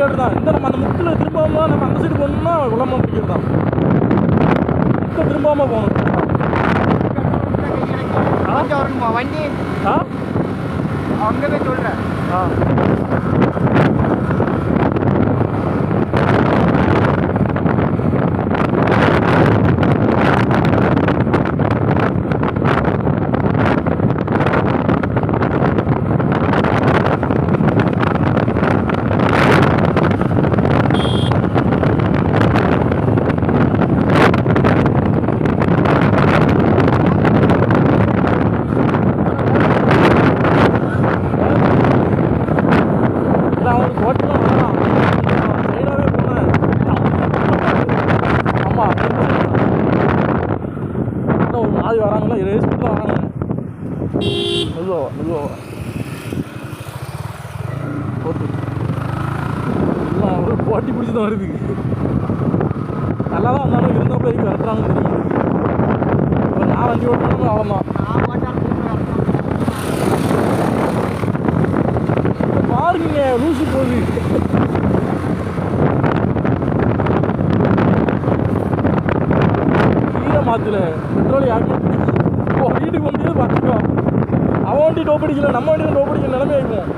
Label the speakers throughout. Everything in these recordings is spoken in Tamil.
Speaker 1: ஏடு தான் இந்த நம்ம அந்த
Speaker 2: முக்கில் திரும்பாமல் நம்ம
Speaker 1: அந்த
Speaker 2: சைடு போகணும்னா உலமாக
Speaker 1: பிடிக்கிறது தான் முக்கில் திரும்பாமல் போகணும் வரணுமா வண்டி ஆ? அங்கே சொல்கிறேன் ஆ. இன்னும் வராங்களா இருபது தான் வராங்க. மெதுவா மெதுவா போட்டு. எல்லாம் ஒரு போட்டி பிடிச்சி தான் வருது. நல்லா தான் இருந்தாலும் இருந்தப்போ இதுக்கு கரெக்டானு தெரியும் இப்போ நான் வண்டி ஓட்டணும் அவ்வளோதான் மாத்துல பெட்ரோல் யாருமே இப்போ வீட்டுக்கு வந்து பார்த்துக்கோ. அவன் வண்டி டோப் அடிக்கல நம்ம வண்டி டோப் அடிக்கிற நிலைமை ஆகும்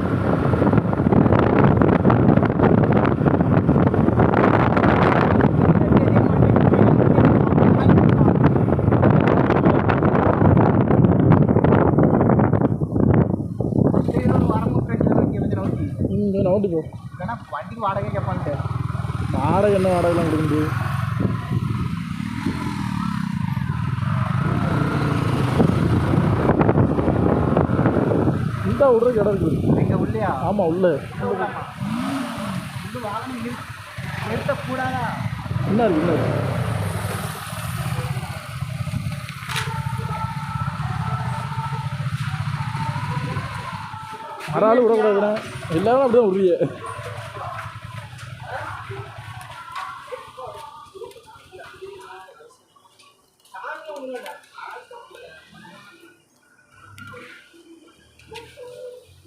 Speaker 1: இங்கே நோட்டி போ
Speaker 2: வாடகை கேட்பான்ட்டு.
Speaker 1: வாடகை என்ன வாடகைலாம் கொடுக்க முடியும் இந்த விட்ற இடம் இருக்குது
Speaker 2: எங்க உள்ளையா?
Speaker 1: ஆமாம் உள்ள.
Speaker 2: உள்ள நிறுத்தக்கூடாதா
Speaker 1: என்ன இருக்கு என்ன இருக்கு. மறாலும் விடக்கூடாதுண்ணே. எல்லாரும் அப்படியே விடுறிய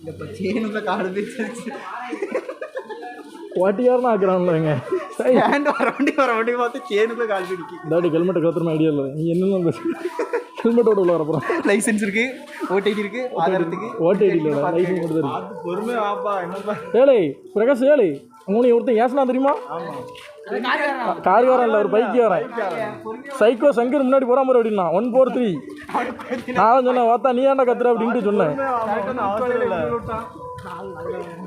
Speaker 2: இப்போ சேனுக்குள்ள காடு பிடிச்சிருச்சு
Speaker 1: ஓட்டியாரனா ஆக்குறான்லங்க
Speaker 2: ஏன்டா வர வண்டி வர வண்டி பார்த்து சேனுக்குள்ள காடு பிடிக்கி
Speaker 1: இந்தாட்டி ஹெல்மெட்டை கலத்துற ஐடியா இல்லை. நீ என்னென்ன ஹெல்மெட்டோட உள்ள வரப்போகிறோம்
Speaker 2: லைசென்ஸ் இருக்கு ஓடிடி இருக்கு ஆதாரத்துக்கு.
Speaker 1: ஓட்டு ஐடியில் லைசன்ஸ் மட்டும் தான் இருக்கு
Speaker 2: பொறுமை வாப்பா என்னப்பா?
Speaker 1: ஏழை பிரகாஷ் ஏழை மூணு ஒருத்தன் ஏசனா தெரியுமா? கார்காரன் இல்லை ஒரு பைக்காரன் சைக்கோ சங்கர் முன்னாடி போகிற மாதிரி அப்படின்னா. ஒன் ஃபோர் த்ரீ நான் சொன்னேன் பார்த்தா நீ ஏன்டா கத்துற அப்படின்ட்டு சொன்னேன்.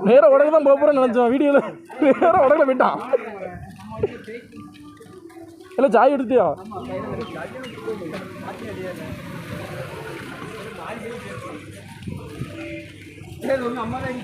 Speaker 1: நேராக உடனே தான் போகிறேன்னு நினச்சேன். வீடியோவில் நேராக உடனே போயிட்டான். இல்லை சாய் எடுத்தியா?
Speaker 2: அம்மா தான்